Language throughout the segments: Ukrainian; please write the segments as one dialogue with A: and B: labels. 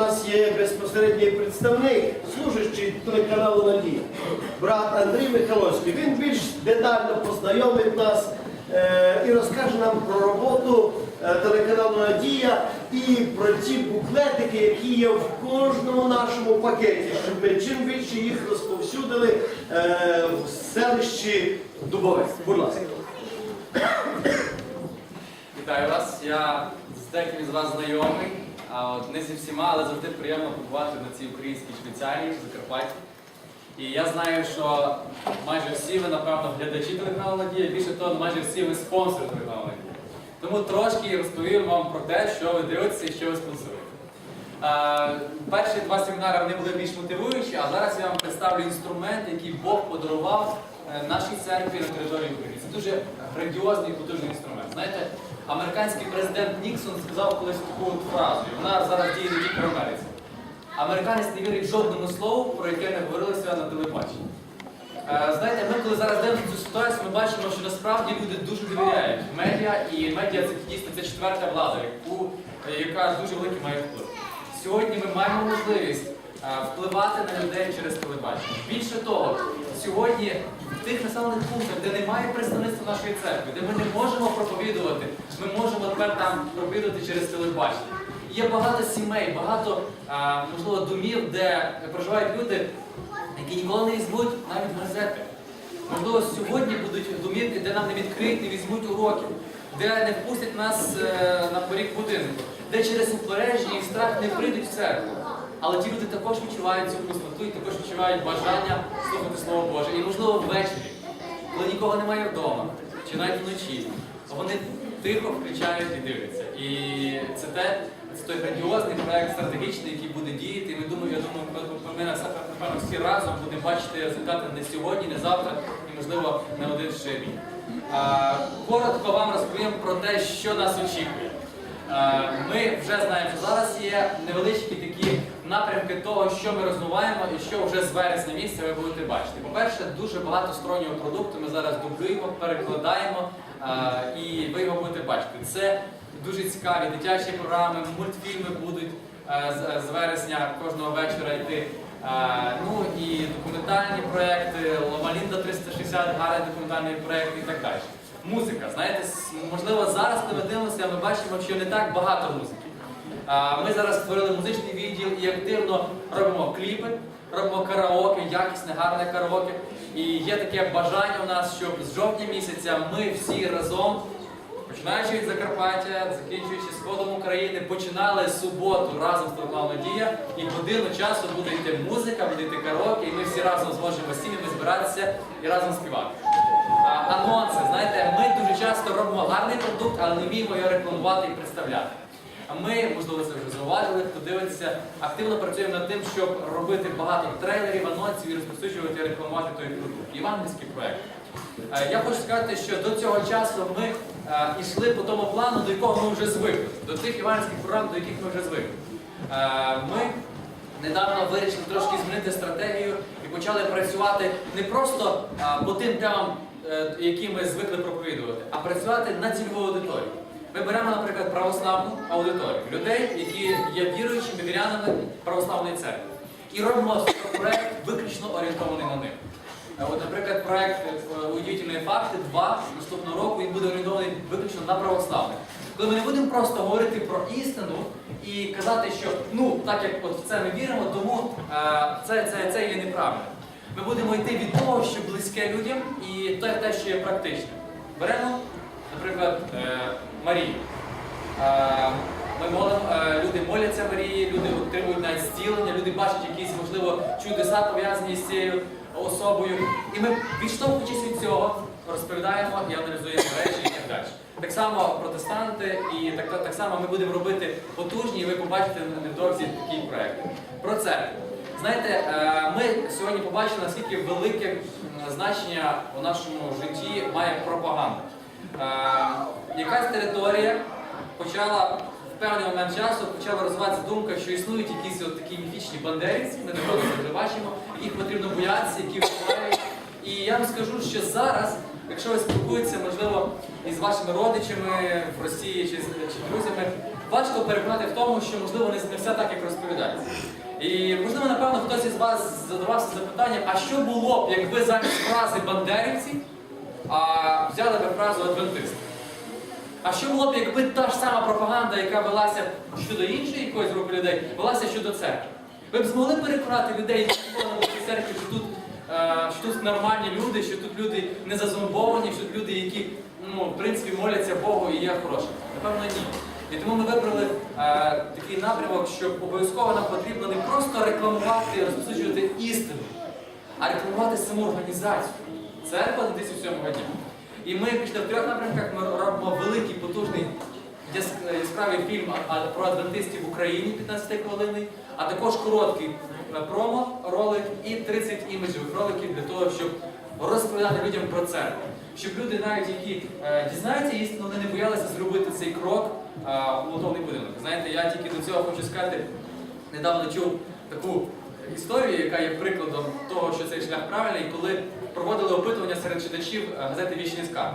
A: нас є безпосередній представник, служащий телеканалу Надія, брат Андрій Михайловський. Він більш детально познайомить нас е, і розкаже нам про роботу е, телеканалу Надія і про ті буклетики, які є в кожному нашому пакеті, щоб ми чим більше їх розповсюдили е, в селищі Дубовець. Будь ласка.
B: Вітаю вас. Я з деякими з вас знайомий, а от не зі всіма, але завжди приємно побувати на цій українській Швейцарії, Закарпатті. І я знаю, що майже всі ви, напевно, глядачі телеканалу Надія, більше того, майже всі ви спонсори телеканалу Надія. Тому трошки розповім вам про те, що ви дивитеся і що ви спонсоруєте. Е, Перші два семінари вони були більш мотивуючі, а зараз я вам представлю інструмент, який Бог подарував е, нашій церкві на території України. Це дуже грандіозний і потужний інструмент. Знаєте, американський президент Ніксон сказав колись таку фразу, і вона зараз діє не тільки в Америці. Американець не вірить жодному слову, про яке не говорилося на телебаченні. Е, Знаєте, ми коли зараз дивимося цю ситуацію, ми бачимо, що насправді люди дуже довіряють медіа, і медіа це дійсно це четверта влада, яка дуже великий має вплив. Сьогодні ми маємо можливість впливати на людей через телебачення. Більше того, сьогодні в тих населених пунктах, де немає представництва нашої церкви, де ми не можемо проповідувати, ми можемо тепер там проповідувати через телебачення. Є багато сімей, багато е, можливо домів, де проживають люди, які ніколи не візьмуть навіть газети. Можливо, сьогодні будуть домівки, де нам не відкриють, не візьмуть уроків, де не впустять нас е, на поріг будинку, де через упередження і страх не прийдуть в церкву. Але ті люди також відчувають цю пустоту і також відчувають бажання слухати Слово Боже. І можливо ввечері, коли нікого немає вдома, чи навіть вночі, вони тихо включають і дивляться. І це те, це той грандіозний проект стратегічний, який буде діяти. І ми думаю, я думаю, ми, напевно всі разом будемо бачити результати не сьогодні, не завтра, і можливо не один ще Коротко вам розповім про те, що нас очікує. Ми вже знаємо, що зараз є невеличкі такі напрямки того, що ми розвиваємо і що вже з вересня місяця ви будете бачити. По-перше, дуже багато стороннього продукту ми зараз дублюємо, перекладаємо, а, і ви його будете бачити. Це дуже цікаві дитячі програми, мультфільми будуть е, з, з вересня кожного вечора йти. Е, Ну і документальні проекти, Ломалінда 360, гарний документальний проект і так далі. Музика, знаєте, можливо, зараз, ми дивимося, ми бачимо, що не так багато музики. Ми зараз створили музичний відділ і активно робимо кліпи, робимо караоке, якісне, гарне караоке. І є таке бажання у нас, щоб з жовтня місяця ми всі разом Починаючи від Закарпаття, закінчуючи сходом України, починали суботу разом з телеканалом Надія, і годину часу буде йти музика, буде йти караоке, і ми всі разом зможемо сім'ями збиратися і разом співати. Анонси, знаєте, ми дуже часто робимо гарний продукт, але не вміємо його рекламувати і представляти. Ми, можливо, це вже зауважили, хто дивиться, активно працюємо над тим, щоб робити багато трейлерів, анонсів і розповсюджувати і рекламувати той продукт. Івангельський проект. Е, Я хочу сказати, що до цього часу ми е, йшли по тому плану, до якого ми вже звикли, до тих іванських програм, до яких ми вже звикли. Е, Ми недавно вирішили трошки змінити стратегію і почали працювати не просто по тим темам, які ми звикли проповідувати, а працювати на цільову аудиторію. Ми беремо, наприклад, православну аудиторію, людей, які є віруючими вірянами православної церкви. І робимо проект виключно орієнтований на них. Е, От, наприклад, проект е, «Удивительні факти 2 наступного року він буде орієнтований виключно на православних. Коли ми не будемо просто говорити про істину і казати, що ну так як от в це ми віримо, тому е, це, це, це є неправильно. Ми будемо йти від того, що близьке людям, і те, те що є практичним. Беремо, наприклад, е, Марію. Е, Ми молимо, е, люди моляться Марії, люди отримують навіть зцілення, люди бачать якісь, можливо, чудеса пов'язані з цією особою. І ми, відштовхуючись від цього, розповідаємо і аналізуємо речі і так далі. Так само протестанти, і так, так само ми будемо робити потужні, і ви побачите невдовзі такий проект. Про це. Знаєте, е, ми сьогодні побачили, наскільки велике значення у нашому житті має пропаганда. Якась територія почала в певний момент часу почала розвиватися думка, що існують якісь от такі міфічні бандерівці, ми не це вже бачимо, яких потрібно боятися, які впливають. І я вам скажу, що зараз якщо ви спілкуєтеся, можливо, із вашими родичами в Росії чи, чи друзями, важко переконати в тому, що можливо не все так, як розповідається. І можливо, напевно, хтось із вас задавався запитанням, а що було б, якби замість фрази бандерівці а, взяли би фразу адвентисти? А що було б, якби та ж сама пропаганда, яка велася щодо іншої якоїсь групи людей, велася щодо церкви? Ви б змогли переконати людей, цій церкві, що тут, е, що тут нормальні люди, що тут люди не зазомбовані, що тут люди, які ну, в принципі моляться Богу і є хорошими? Напевно, ні. І тому ми вибрали е, такий напрямок, що обов'язково нам потрібно не просто рекламувати, і розповсюджувати істину, а рекламувати саму організацію. Церква 2007 дня. І ми пішли в трьох напрямках, ми робимо великий, потужний яс- яскравий фільм про адвентистів в Україні 15 хвилинний, а також короткий е, промо-ролик і 30 іміджевих роликів для того, щоб розповідати людям про церкву. Щоб люди, навіть які е, дізнаються істину, вони не боялися зробити цей крок е, у молотовний будинок. Знаєте, я тільки до цього хочу сказати, недавно чув таку історію, яка є прикладом того, що цей шлях правильний, коли проводили опитування серед читачів е, газети Вічний скарб.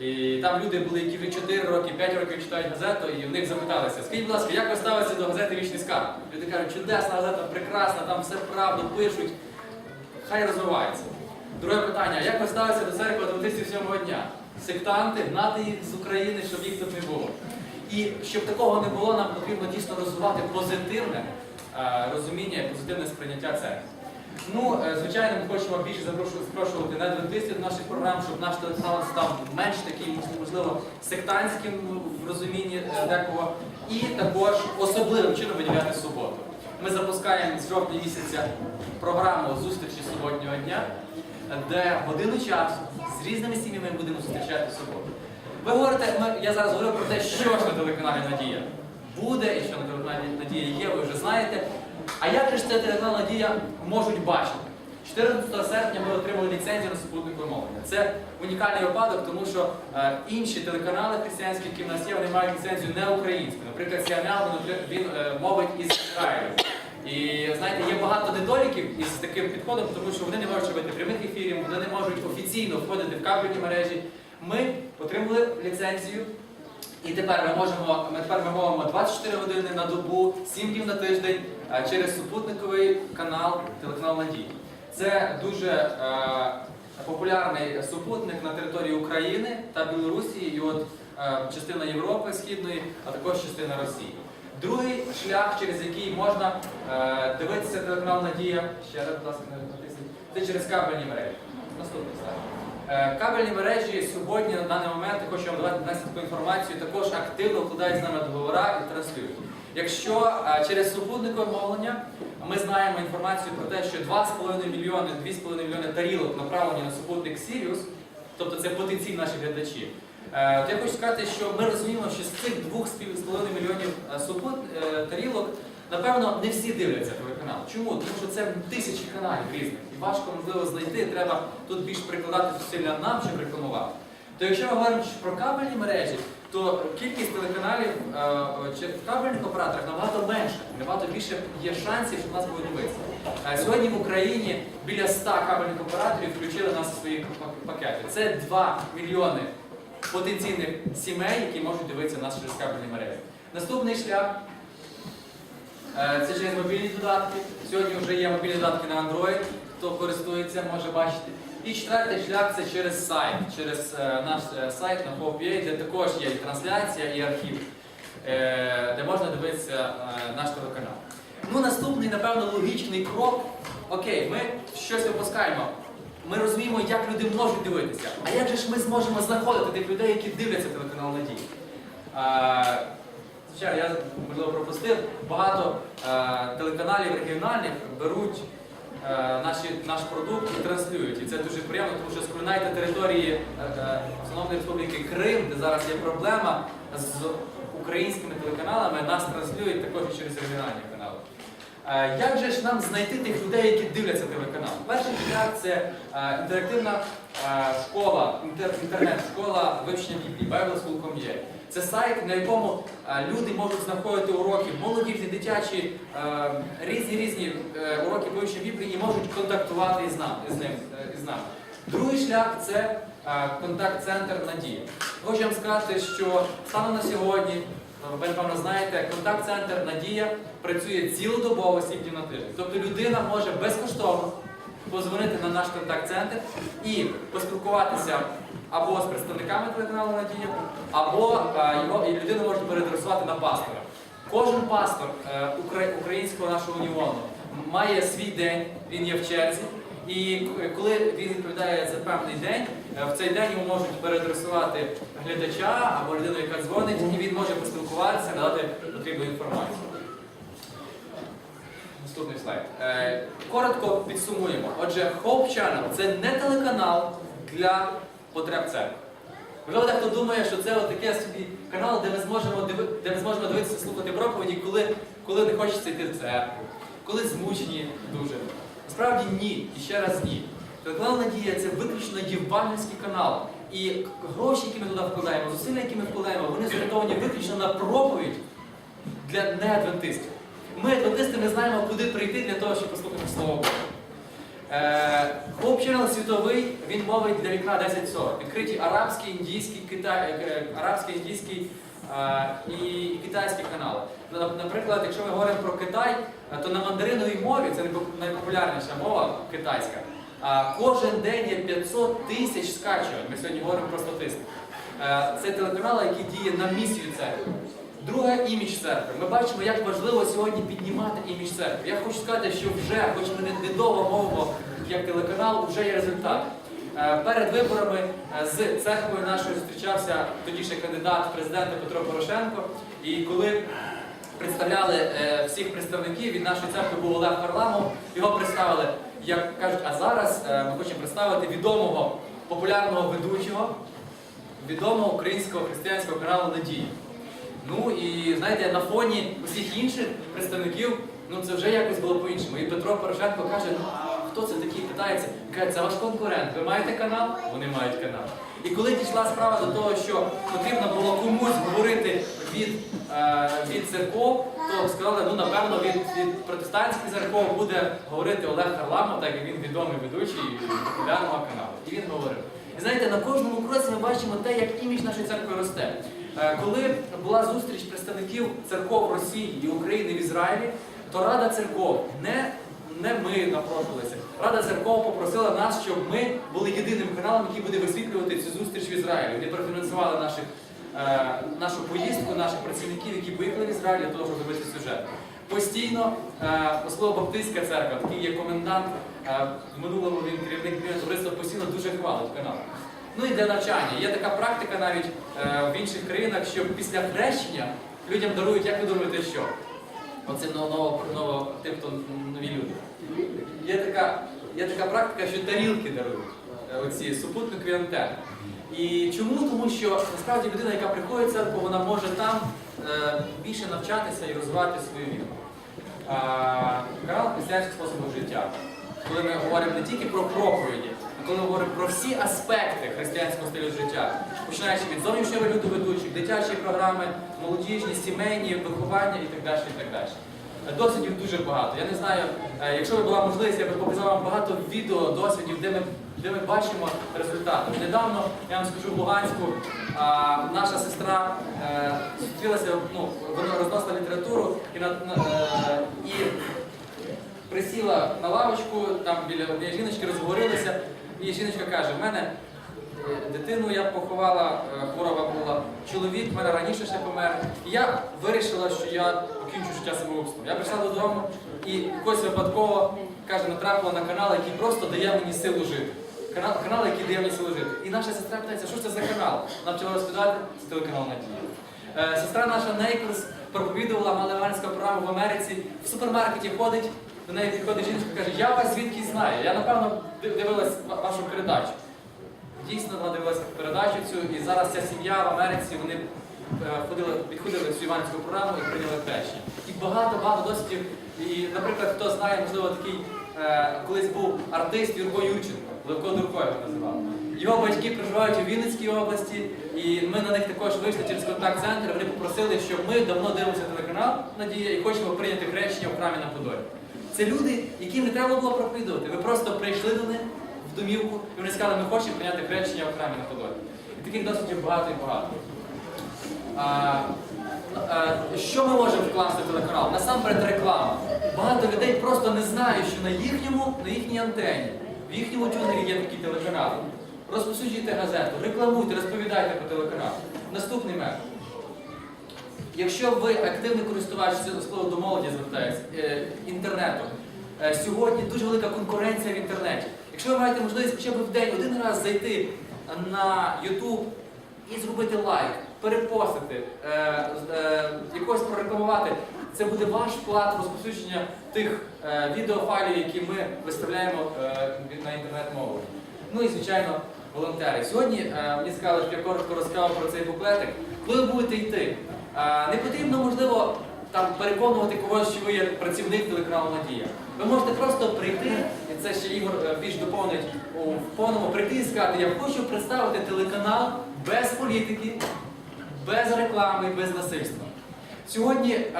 B: І там люди були, які вже 4 роки, 5 років читають газету, і в них запиталися, скажіть, будь ласка, як ви ставитеся до газети Вічний скарб? Люди кажуть, чудесна газета, прекрасна, там все правду пишуть, хай розвивається. Друге питання, як ви ставитеся до церкви Адвентистів сьомого дня? Сектанти, гнати їх з України, щоб їх тут не було. І щоб такого не було, нам потрібно дійсно розвивати позитивне розуміння і позитивне сприйняття церкви. Ну, е, звичайно, ми хочемо більше запрошувати адвентистів до наших програм, щоб наш телеканал став менш таким, можливо, сектантським в розумінні е, декого, і також особливим чином виділяти суботу. Ми запускаємо з жовтня місяця програму зустрічі суботнього дня, де годину часу з різними сім'ями будемо зустрічати суботу. Ви говорите, я зараз говорю про те, що ж на телеканалі Надія буде і що на телеканалі Надія є, ви вже знаєте. А як же ж це телеканал Надія можуть бачити? 14 серпня ми отримали ліцензію на супутникове мовлення. Це унікальний випадок, тому що е, інші телеканали християнські, які в нас є, вони мають ліцензію не українську. Наприклад, CNN, він, він е, мовить із Ізраїлю. І знаєте, є багато недоліків із таким підходом, тому що вони не можуть робити прямих ефірів, вони не можуть офіційно входити в кабельні мережі. Ми отримали ліцензію і тепер ми можемо, ми тепер ми мовимо 24 години на добу, 7 днів на тиждень е, через супутниковий канал телеканал Надії. Це дуже е, популярний супутник на території України та Білорусі, і от е, частина Європи Східної, а також частина Росії. Другий шлях, через який можна е, дивитися телеканал Надія, ще раз, будь ласка, не натисніть, це через кабельні мережі. Наступний слайд. Е, Кабельні мережі сьогодні на даний момент хочу вам давати донести таку інформацію, також активно вкладають з нами договори і транслюють. Якщо е, через супутникове мовлення ми знаємо інформацію про те, що 2,5 мільйони, 2,5 мільйони тарілок направлені на супутник Sirius, тобто це потенційні наші глядачі. Е, То я хочу сказати, що ми розуміємо, що з цих 2,5 мільйонів тарілок, напевно, не всі дивляться телеканал. Чому? Тому що це тисячі каналів різних. Важко, можливо, знайти. Треба тут більш прикладати зусилля нам, щоб рекламувати. То якщо ми говоримо про кабельні мережі, то кількість телеканалів е, чи в кабельних операторах набагато менше, набагато більше є шансів, щоб нас будуть дивитися. Е, Сьогодні в Україні біля 100 кабельних операторів включили нас у свої пакети. Це 2 мільйони потенційних сімей, які можуть дивитися нас через кабельні мережі. Наступний шлях е, це через мобільні додатки. Сьогодні вже є мобільні додатки на Android, хто користується, може бачити. І четвертий шлях це через сайт, через е, наш е, сайт на PopUA, де також є і трансляція, і архів, е, де можна дивитися наш телеканал. Ну, наступний, напевно, логічний крок. Окей, ми щось випускаємо. Ми розуміємо, як люди можуть дивитися. А як же ж ми зможемо знаходити тих людей, які дивляться телеканал Надії? Звичайно, я можливо пропустив. Багато телеканалів регіональних беруть наші, наш продукт і транслюють. І це дуже приємно, тому що скоринаєте території е, е, Автономної Республіки Крим, де зараз є проблема з українськими телеканалами, нас транслюють також через регіональні. Е, Як же ж нам знайти тих людей, які дивляться телеканал? Перший шлях це е, інтерактивна е, школа, інтер- інтернет-школа вивчення Біблії, BibleSchool.com.ua. Це сайт, на якому е, люди можуть знаходити уроки, молодіжні, дитячі, е, різні різні уроки вивчення Біблії і можуть контактувати із нами. Ним, е, із нами. Другий шлях це е, контакт-центр Надія. Хочу вам сказати, що станом на сьогодні, е, ви напевно знаєте, контакт-центр Надія працює цілодобово 7 днів на тиждень. Тобто людина може безкоштовно позвонити на наш контакт-центр і поспілкуватися або з представниками телеканалу Надія, або е, його і людину можуть переадресувати на пастора. Кожен пастор е, укра- українського нашого уніону має свій день, він є в черзі. І коли він відповідає за певний день, е, в цей день йому можуть переадресувати глядача або людину, яка дзвонить, і він може поспілкуватися, надати потрібну інформацію. Наступний слайд. Е, Коротко підсумуємо. Отже, Hope Channel – це не телеканал для потреб церкви. Можливо, дехто думає, що це таке собі канал, де ми зможемо де ми зможемо дивитися, слухати проповіді, коли, коли не хочеться йти в церкву, коли змучені дуже. Насправді ні, і ще раз ні. Телеканал Надія це виключно євангельський канал. І гроші, які ми туди вкладаємо, зусилля, які ми вкладаємо, вони зорієнтовані виключно на проповідь для неадвентистів. Ми, адвентисти, не знаємо, куди прийти для того, щоб послухати Слово. Е, Channel світовий, він мовить для вікна 1040. Відкриті арабський, індійський, китай, е, арабський, індійський і китайські канали. Наприклад, якщо ми говоримо про Китай, то на мандариновій мові, це найпопулярніша мова китайська, кожен день є 500 тисяч скачувань. Ми сьогодні говоримо про статистику. Це телеканал, який діє на місію церкви. Друге імідж церкви. Ми бачимо, як важливо сьогодні піднімати імідж церкви. Я хочу сказати, що вже, хоч ми не- недовго мовимо як телеканал, вже є результат. Е, Перед виборами е, з церквою нашою зустрічався тоді ще кандидат в президенти Петро Порошенко. І коли представляли е, всіх представників від нашої церкви був Олег Харламов, його представили, як кажуть, а зараз ми хочемо представити відомого популярного ведучого, відомого українського християнського каналу Надії. Ну і знаєте, на фоні усіх інших представників, ну це вже якось було по-іншому. І Петро Порошенко каже, ну хто це такий питається? Каже, це ваш конкурент. Ви маєте канал? Вони мають канал. І коли дійшла справа до того, що потрібно було комусь говорити від, е, від церков, то сказали, ну напевно від, від протестантських церков буде говорити Олег Харламов, так як він відомий ведучий популярного каналу. І він говорив. І знаєте, на кожному кроці ми бачимо те, як імідж нашої церкви росте. Е, Коли була зустріч представників церков Росії і України в Ізраїлі, то Рада церков не, не ми напрошувалися. Рада церков попросила нас, щоб ми були єдиним каналом, який буде висвітлювати цю зустріч в Ізраїлі. Вони профінансували наших, е, нашу поїздку, наших працівників, які поїхали в Ізраїль для того, щоб зробити сюжет. Постійно е, особливо Баптистська церква, такий є комендант, е, в минулому він керівник товариства постійно дуже хвалить канал. Ну і для навчання. Є така практика навіть е, в інших країнах, що після хрещення людям дарують, як ви думаєте, що? Оце ново, ново, тим, хто нові люди. Є така, є така практика, що тарілки дарують, е, оці супутникові антени. І чому? Тому що насправді людина, яка приходить в церкву, вона може там е, більше навчатися і розвивати свою віру. Канал християнського способу життя. Коли ми говоримо не тільки про проповіді, а коли ми говоримо про всі аспекти християнського стилю життя, починаючи від зовнішнього вигляду ведучих, дитячі програми, молодіжні, сімейні, виховання і так далі. І так далі. Досвідів дуже багато. Я не знаю, е, якщо б була можливість, я б показав вам багато відео досвідів, де ми, де ми бачимо результати. Недавно, я вам скажу, в Луганську наша сестра е, зустрілася, ну, вона розносила літературу і, на, на, е, і присіла на лавочку, там біля жіночки розговорилися, і жіночка каже, в мене дитину я поховала, е, хвороба була, чоловік мене раніше ще помер. І я вирішила, що я покінчу життя самогубством. Я прийшла додому і якось випадково каже, натрапила на канал, який просто дає мені силу жити. Канал, канал, який дає мені силу жити. І наша сестра питається, що ж це за канал? Вона почала розповідати, це телеканал Надія. Е, Сестра наша Нейкрус проповідувала малеванська програму в Америці, в супермаркеті ходить, до неї підходить жінка і каже, я вас звідки знаю. Я напевно див- дивилась вашу передачу. Дійсно, вона дивилася передачу цю, і зараз ця сім'я в Америці, вони е, ходили, відходили цю іванську програму і прийняли хрещення. І багато-багато досвідів. І, наприклад, хто знає, можливо, такий е, колись був артист Юрко Юрченко, Левко Дурко його називав. Його батьки проживають у Вінницькій області, і ми на них також вийшли через контакт-центр. Вони попросили, що ми давно дивимося телеканал Надія і хочемо прийняти хрещення в храмі на Подолі. Це люди, яким не треба було проповідувати. Ви просто прийшли до них, в домівку, і вони сказали, ми хочемо прийняти хрещення окремі на Подолі. І таких є багато і багато. А, а, що ми можемо вкласти в телеканал? Насамперед реклама. Багато людей просто не знають, що на їхньому, на їхній антені, в їхньому тюнері є такі телеканали. Розповсюджуйте газету, рекламуйте, розповідайте про телеканал. Наступний метод. Якщо ви активний користувач слово до молоді звертається е, інтернету, е, сьогодні дуже велика конкуренція в інтернеті. Якщо ви маєте можливість хоча б в день один раз зайти на YouTube і зробити лайк, перепостити, е, е, якось прорекламувати, це буде ваш вклад розповсюдження тих е, відеофайлів, які ми виставляємо е, на інтернет-мову. Ну і звичайно, волонтери. Сьогодні е, мені сказали, що я коротко розказав про цей буклетик. Коли ви будете йти, е, не потрібно, можливо, там переконувати когось, що ви є працівник телеканалу Надія. Ви можете просто прийти, це ще Ігор е, більш доповнить у повному прийти і сказати, я хочу представити телеканал без політики, без реклами, без насильства. Сьогодні е,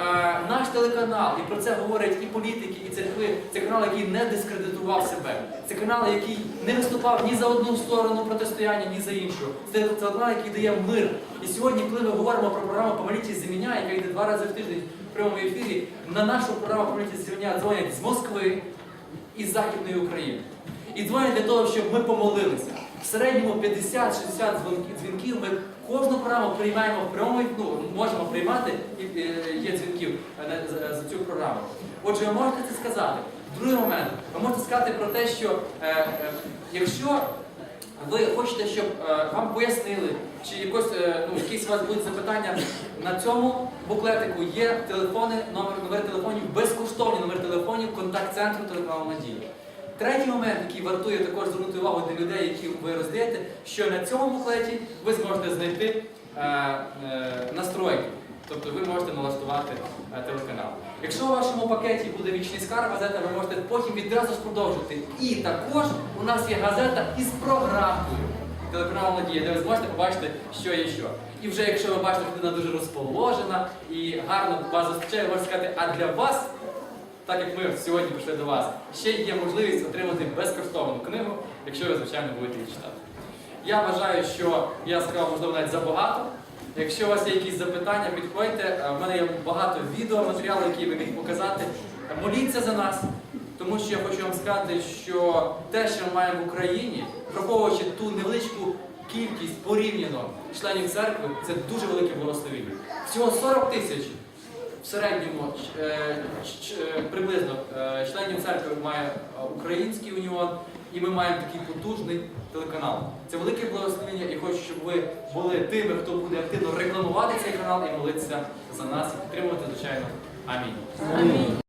B: наш телеканал, і про це говорять і політики, і церкви, це канал, який не дискредитував себе. Це канал, який не виступав ні за одну сторону протистояння, ні за іншу. Це телеканал, який дає мир. І сьогодні, коли ми говоримо про програму «Помоліться за яка йде два рази в тиждень в прямому ефірі, на нашу програму «Помоліться за дзвонять з Москви і Західної України. І дзвонять для того, щоб ми помолилися. В середньому 50-60 дзвонків- дзвінків ми кожну програму приймаємо в прямому ну, можемо приймати е, є дзвінків е, за цю програму. Отже, ви можете це сказати. Другий момент, ви можете сказати про те, що е, е, якщо ви хочете, щоб е, вам пояснили, чи якось, е, ну, якісь у вас будуть запитання на цьому буклетику є телефони, номер, номер телефонів, безкоштовні номер телефонів контакт-центру телеканалу Надія. Третій момент, який вартує також звернути увагу для людей, які ви роздаєте, що на цьому буклеті ви зможете знайти е, е, настройки. Тобто ви можете налаштувати е, телеканал. Якщо у вашому пакеті буде вічний скарб, газета, ви можете потім відразу ж продовжити. І також у нас є газета із програмою телеканалу Надія, де ви зможете побачити, що є що. І вже якщо ви бачите, людина дуже розположена і гарно вас зустрічає, можете сказати, а для вас так як ми сьогодні прийшли до вас, ще є можливість отримати безкоштовну книгу, якщо ви, звичайно, будете її читати. Я вважаю, що я сказав, можливо, навіть забагато. Якщо у вас є якісь запитання, підходьте. Е, В мене є багато відеоматеріалу, які ви міг показати. Моліться за нас, тому що я хочу вам сказати, що те, що ми маємо в Україні, враховуючи ту невеличку кількість порівняно членів церкви, це дуже велике благословіння. Всього 40 тисяч в середньому е, е, приблизно е, членів церкви має український уніон, і ми маємо такий потужний телеканал. Це велике благословення, і хочу, щоб ви були тими, хто буде активно рекламувати цей канал і молитися за нас і підтримувати, звичайно. Амінь.
C: Амінь.